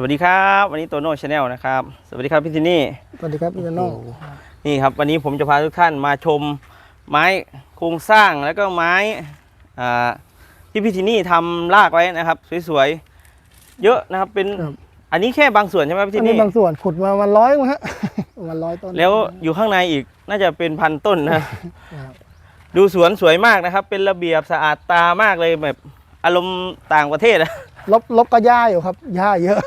สวัสดีครับ วันนี้โตโน่ชาแนลนะครับ สวัสดีครับพี่ทินี่สวัสดีครับพี่โน่นี่ครับ วันนี้ผมจะพาทุกท่านมาชมไม้โครงสร้างแล้วก็ไม้อ่าที่พี่ทินี่ทำลากไว้นะครับ สวยๆเยอะนะครับเป็นอันนี้แค่บางส่วนใช่ไหมพี่อัทินนี้นี่บางส่วนขุดมาวันร้อยมั้งฮะวันร้อยต้นแล้วอยู่ข้างในอีกน่าจะเป็นพันต้นนะครับดูสวนสวยมากนะครับ เป็นระเบียบสะอาดตามากเลยแบบอารมณ์ต่างประเทศอะ ลบลบก็หญ้าอยู่ครับหญ้าเยอะ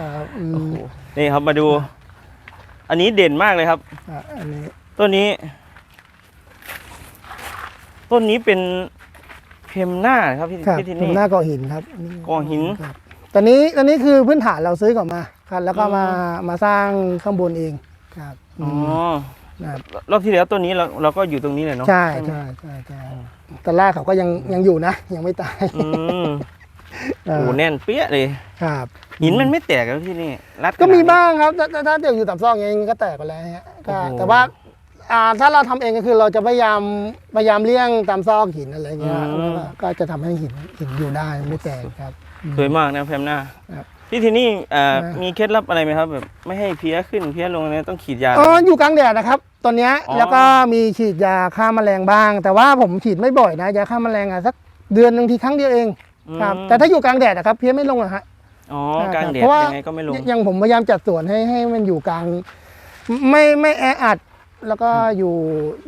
ครับอืมนี่ครับมาดู อันนี้เด่นมากเลยครับ อะอันนี้ต้นนี้ ต้นนี้เป็นเพมหน้าครับพี่ครับพี่ทิผมนี่ หน้าเกาะหินครับเกาะหินครับตอนนี้ตอนนี้คือพื้นฐานเราซื้อก่อนมาครับ แล้วก็มามาสร้างข้างบนเองครับอ๋อมครับ รอบที่แล้วต้นนี้เราเราก็อยู่ตรงนี้เลยเนาะใช่ใช่ใช่ใช่ตอนแรกเขาก็ยังยังอยู่นะ ยังไม่ตาย อืมเอ โอ้อแน่นเปี้ยเลยครับหินมันไม่แตกแล้วที่นี่รัดก็มีขนดนี้บ้างครับถ้าถ้าถ้าเดี๋ยวอยู่ต่ำซอกอย่างนี้ก็แตกไปแล้วฮะก็โอ้โหแต่ว่าอ่าถ้าเราทำเองก็คือเราจะพยายามพยายามเลี่ยงตามซอกหินอะไรเงี้ยแล้วก็ก็จะทำให้หินหินอยู่ได้ไม่แตกครับสวยมากนะเพมหน้าครับพี่ทินี่เอ่อนะมีเคล็ดลับอะไรไหมครับแบบไม่ให้เพี้ยขึ้นเพี้ยลงเนี่ยต้องขีดยาอ๋ออยู่กลางแดดนะครับตอนเนี้ยอ๋อแล้วก็มีฉีดยาฆ่าแมลงบ้าง แต่ว่าผมฉีดไม่บ่อยนะยาฆ่าแมลงอะสักเดือนหนึ่งทีครั้งเดียวเอง ครับอืมแต่ถ้าอยู่กลางแดดนะครับเพี้ยไม่ลงอะฮะอ๋อครับกลางแดดเพราะว่ายังไงก็ไม่ลงอย่างผมพยายามจัดสวนให้ให้มันอยู่กลาง ไม่ไม่แออัดแล้วก็อยู่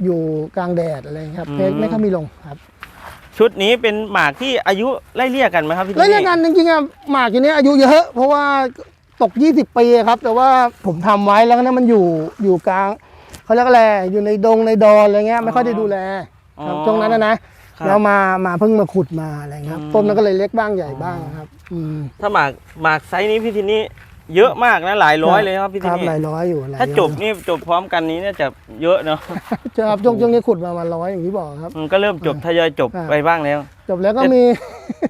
อยู่กลางแดดอะไรครับอืมเพชรไม่ค่อยมีลงครับ ชุดนี้เป็นหมากที่อายุไล่เลี่ยกันไหมครับพี่ทิแล้วนี่เรื่องกันจริงๆอะหมากอย่างนี้ยอายุเยอะ เพราะว่าตก 20 ปีครับ แต่ว่าผมทำไว้แล้วเนี่ยมันอยู่อยู่กลางเขาเรียกอะไรอยู่ในดงในดอนอะไรเงี้ยไม่ค่อยได้ดูแลครับช่วงนั้นนะนะ ครับแล้วมามาเพิ่งมาขุดมาอะไรเงี้ยครับอืม ต้นมันก็เลยเล็กบ้างใหญ่บ้างครับ อืมถ้าหมากหมากไซส์นี้พี่ทินี่เยอะมากนะหลายร้อยเลยครับพี่คทิรับนี่หลายร้อยอยู่หลายถ้าร้อยจบนี่จบพร้อมกันนี้เนี่ยจะเยอะเนาะจะครับช่วงช่วงนี้ขุดมามาร้อยอย่างที่บอกครับ มันก็เริ่มจบทยอยจบอ่า ไปบ้างแล้ว จบแล้วก็มี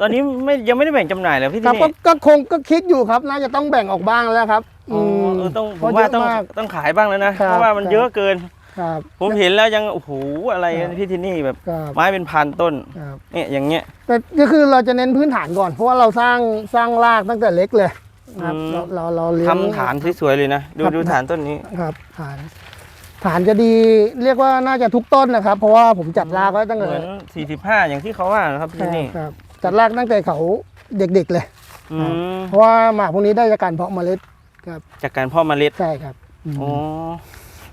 ตอนนี้ไม่ยังไม่ได้แบ่งจำหน่ายเลยพี่ครัทิบก็นี่ก็คงก็คิดอยู่ครับ น่าจะต้องแบ่งออกบ้างแล้วครับอ๋อเออต้องเพผมระว่าเยะต้องมากต้องขายบ้างแล้วนะครับเพราะว่ามันครับ เยอะเกิน ครับ ผมเห็นแล้วยังโอ้โหอะไรครับพี่ทินี่แบบครับ ไม้เป็นพันต้นครับเนี่ยอย่างเงี้ย แต่ก็คือเราจะเน้นพื้นฐานก่อน เพราะว่าเราสร้างสร้างรากตั้งแต่เล็กเลยครับอืม เราเราเราเลี้ยง ทำฐานสวยๆเลยนะ ดูครับ ดูฐานต้นนี้ ครับฐานฐานจะดีเรียกว่าน่าจะทุกต้นนะครับ เพราะว่าผมจัดรากไว้ตั้งเหแต่มือน 45 อย่างที่เขาว่านะครับพี่ทินี่ครับ จัดรากตั้งแต่เขาเด็กๆเลย อืมเพราะว่าหมากพวกนี้ได้จากการเพาะเมล็ดครับจากการเพ่อเมล็ดใช่ครับอืม อ๋อ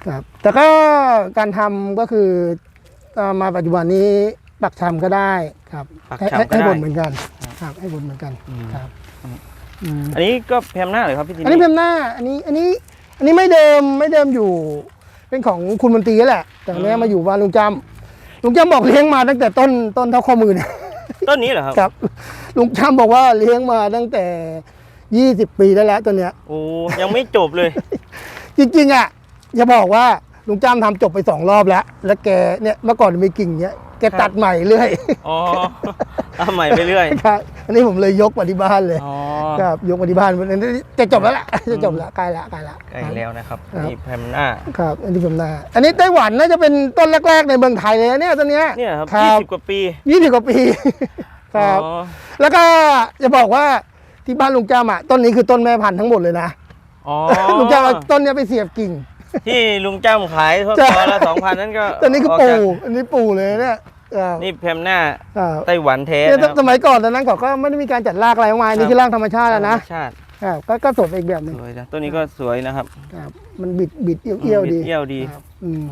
ครับแต่ก็การทำก็คือเอ่อมาปัจจุบันนี้ปักชำก็ได้ครับปักให้ชำก็ให้ได้บนเหมือนกันครับให้บนเหมือนกันอืมครับอืมอันนี้ก็แพมหน้าเลยครับพี่ทิอันนี้นี่เพิ่มหน้าอันนี้อันนี้อันนี้ไม่เดิมไม่เดิมอยู่เป็นของคุณมนตรีแหละ แต่เนี้ยมาอยู่บ้านลุงจำลุงจำบอกเลี้ยงมาตั้งแต่ต้นต้นเท่าข้อมือเนี่ยต้นนี้เหรอครับครับ ลุงจำบอกว่าเลี้ยงมาตั้งแต่20ปีได้แล้วตัวเนี้ยโอ้ยังไม่จบเลย จริงๆอะ จะบอกว่าลุงจ้ำทำจบไปสองรอบแล้ว แล้วแกเนี่ยเมื่อก่อนมีกิ่งเนี้ยแกตัดใหม่เรื่อยอ๋อทำใหม่ไปเรื่อยครับอันนี้ผมเลยยกมาที่บ้านเลยอ๋อครับยกมาที่บ้านอันนี้จะจบแล้วล่ะจะจบแล้วใกล้ละใกล้ละใกล้แล้วนะครับครับนี่แพมหน้าครับอันนี้ผมหน้า อันนี้ไต้หวันน่าจะเป็นต้นแรก ๆ ในเมืองไทยเลยนะเนี่ยต้นเนี้ยเนี่ยครับครับยี่สิบกว่าปียี่สิบกว่าปีครับอ๋อแล้วก็จะบอกว่าที่บ้านลุงจ้ำอะต้นนี้คือต้นแม่พันธุ์ทั้งหมดเลยนะอ๋อลุงจ้ำเอาต้นเนี้ยไปเสียบกิ่ง ที่ลุงจ้ำขายทดใช่ตอละสองพันนั่นก็ต้นนี้คือออกปู่จากอันนี้ปู่เลยเนี่ยครับนี่แพมหน้าครับไต้หวันแท้เนี่ยนะครับสมัยก่อนตอนนั้นเขาก็ไม่ได้มีการจัดรากอะไรมากมายนี่คือรากธรรมชาติอะนะธรรมชาติครับก็ก็สดไปอีกแบบหนึ่งสวยนะต้นนี้ก็สวยนะครับครับมันบิดบิดเอี้ยวๆดีเอี้ยวดี ครับอืม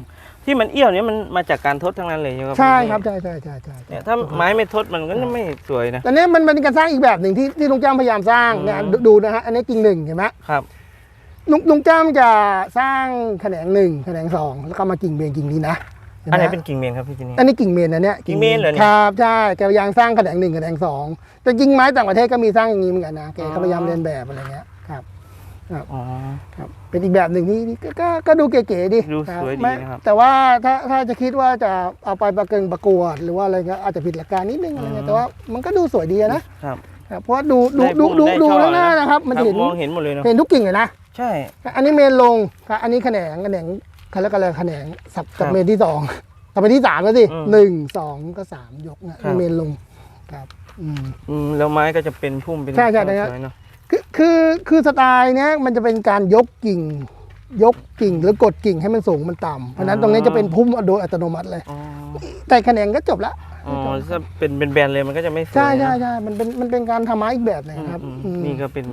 ที่มันเอี้ยวเนี่ยมันมาจากการทดทั้งนั้นเลยใช่ไหมใช่ครับใช่ใช่ใช่ใช่เนี่ยถ้าไม้ไม่ทดมันก็ไม่สวยนะตอนนี้มันเป็นการสร้างอีกแบบหนึ่งที่ที่ลุงจ้ำพยายามสร้างอืม เนี่ยดูดูนะฮะอันนี้กิ่งหนึ่งเห็นไหมครับ ลุงลุงจ้ำจะสร้างแขนงหนึ่งแขนงสองแล้วก็มากิ่งเบนกิ่งนี้นะห็อันไหนมเป็นกิ่งเมนครับพี่ทีนี่อันนี้กิ่งเมนนะเนี่ยกิ่งเมนเหรอเนี่ยครับใช่แกพยายามสร้างแขนงหนึ่งแขนงสองแต่จริงไม้ต่างประเทศก็มีสร้างอย่างนี้เหมือนกันนะแกก็พยายามเรียนแบบอะไรเงี้ยครับอ๋อครับ เป็นอีกแบบหนึ่งที่ที่ก็ก็ก็ดูเก๋ๆดีดูครับสวยดีไม่นะครับแต่ว่าถ้าถ้าจะคิดว่าจะเอาไปประเกิงประกวด หรือว่าอะไรเงี้ยอาจจะผิดหลักการนิดนึงอะไรเงี้ยแต่ว่ามันก็ดูสวยดีอะนะครับครับเพราะว่าดูดูได้ดูพุ่มดูได้ดูช่อข้างหน้านะนะครับ มันครับจะเห็นมองเห็นหมดเลยเนาะเห็นทุกกิ่งเลยนะ ใช่ อันนี้เมนลงครับอันนี้แขนงแขนงเขาเรียกอะไรแขนงสับครักับบเมนที่สองต่อไปที่สามแล้วสิอืมหนึ่งสองก็สามยกนะครับ เมนลงครับอืม อืมแล้วไม้ก็จะเป็นพุ่มเป็นใช่ใช่สนะครับวยเนาะคือคคือคือสไตล์เนี้ยมันจะเป็นการยกกิ่ง ยกกิ่งหรือกดกิ่งให้มันสูงมันต่ำเพราะฉะนั้นตรงนี้จะเป็นพุ่มโดยอัตโนมัติเลย อ๋อแต่แขนงก็จบละ อ๋อถ้าเป็นเป็นแบนเลยมันก็จะไม่สวยใช่ใช่นะใช่มันเป็นมันเป็นการทำไม้อีกแบบหนึงครับอืมอืมนี่ก็เป็น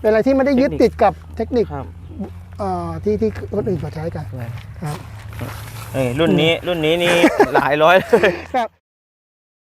เป็นอะไรที่ไม่ได้ยึดเทคนิคติดกับเทคนิคครับเอ่อที่ที่คนอื่นเขาใช้กันครับเอ้ยรุ่นนี้รุ่นนี้นี่หลายร้อยเลยครับ